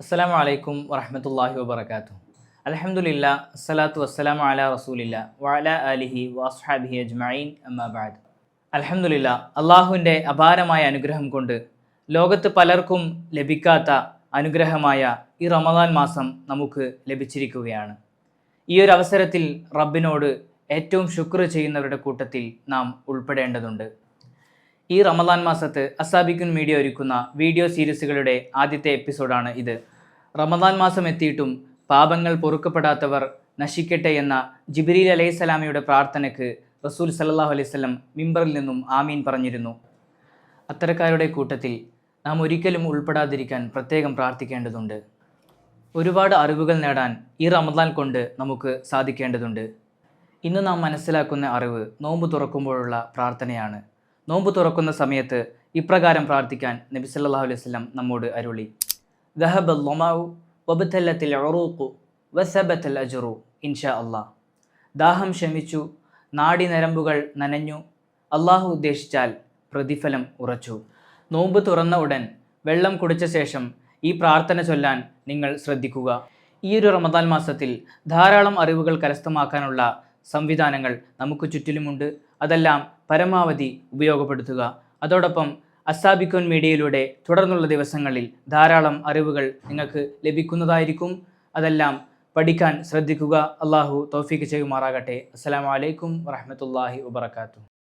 അസ്സലാമു അലൈക്കും വറഹമത്തല്ലാഹി വാബർക്കാത്തു അലഹമുല്ല അസ്സലാത്തു വസ്സലാമു അല റസൂലില്ല വഅല അലിഹി വാസ്ഹാബിഹി അജ്മഈൻ അമ്മാബാദ് അലഹമുല്ല അള്ളാഹുവിന്റെ അപാരമായ അനുഗ്രഹം കൊണ്ട് ലോകത്ത് പലർക്കും ലഭിക്കാത്ത അനുഗ്രഹമായ ഈ റമദാൻ മാസം നമുക്ക് ലഭിച്ചിരിക്കുകയാണ്. ഈ ഒരു അവസരത്തിൽ റബ്ബിനോട് ഏറ്റവും ശുക്ർ ചെയ്യുന്നവരുടെ കൂട്ടത്തിൽ നാം ഉൾപ്പെടേണ്ടതുണ്ട്. ഈ റമദാൻ മാസത്ത് അസാബിക്കുൻ മീഡിയ ഒരുക്കുന്ന വീഡിയോ സീരീസുകളുടെ ആദ്യത്തെ എപ്പിസോഡാണ് ഇത്. റമദാൻ മാസം എത്തിയിട്ടും പാപങ്ങൾ പൊറുക്കപ്പെടാത്തവർ നശിക്കട്ടെ എന്ന ജിബ്രീൽ അലൈഹിസ്സലാമിയുടെ പ്രാർത്ഥനയ്ക്ക് റസൂൽ സല്ലല്ലാഹു അലൈഹി വസല്ലം മിമ്പറിൽ നിന്നും ആമീൻ പറഞ്ഞിരുന്നു. അത്തരക്കാരുടെ കൂട്ടത്തിൽ നാം ഒരിക്കലും ഉൾപ്പെടാതിരിക്കാൻ പ്രത്യേകം പ്രാർത്ഥിക്കേണ്ടതുണ്ട്. ഒരുപാട് അറിവുകൾ നേടാൻ ഈ റമദാൻ കൊണ്ട് നമുക്ക് സാധിക്കേണ്ടതുണ്ട്. ഇന്ന് നാം മനസ്സിലാക്കുന്ന അറിവ് നോമ്പ് തുറക്കുമ്പോഴുള്ള പ്രാർത്ഥനയാണ്. നോമ്പ് തുറക്കുന്ന സമയത്ത് ഇപ്രകാരം പ്രാർത്ഥിക്കാൻ നബി സല്ലല്ലാഹു അലൈഹി വസല്ലം നമ്മോട് അരുളി. ദഹബ് ലൊമാവു വബത്തല്ലത്തിൽ ഒറൂക്കു വസബത്തൽ അജുറു ഇൻഷാ അള്ളാഹ് ദാഹം ശമിച്ചു നാടി നരമ്പുകൾ നനഞ്ഞു അള്ളാഹു ഉദ്ദേശിച്ചാൽ പ്രതിഫലം ഉറച്ചു. നോമ്പ് തുറന്ന ഉടൻ വെള്ളം കുടിച്ച ശേഷം ഈ പ്രാർത്ഥന ചൊല്ലാൻ നിങ്ങൾ ശ്രദ്ധിക്കുക. ഈ ഒരു റമദാൻ മാസത്തിൽ ധാരാളം അറിവുകൾ കരസ്ഥമാക്കാനുള്ള സംവിധാനങ്ങൾ നമുക്ക് ചുറ്റിലുമുണ്ട്. അതെല്ലാം പരമാവധി ഉപയോഗപ്പെടുത്തുക. അതോടൊപ്പം അസാബിക്കോൻ മീഡിയയിലൂടെ തുടർന്നുള്ള ദിവസങ്ങളിൽ ധാരാളം അറിവുകൾ നിങ്ങൾക്ക് ലഭിക്കുന്നതായിരിക്കും. അതെല്ലാം പഠിക്കാൻ ശ്രദ്ധിക്കുക. അള്ളാഹു തോഫീക്ക് ചെയ്യുമാറാകട്ടെ. അസ്സാം വലൈക്കും വറഹ്മത്തുള്ളാഹി വബറകാതുഹു.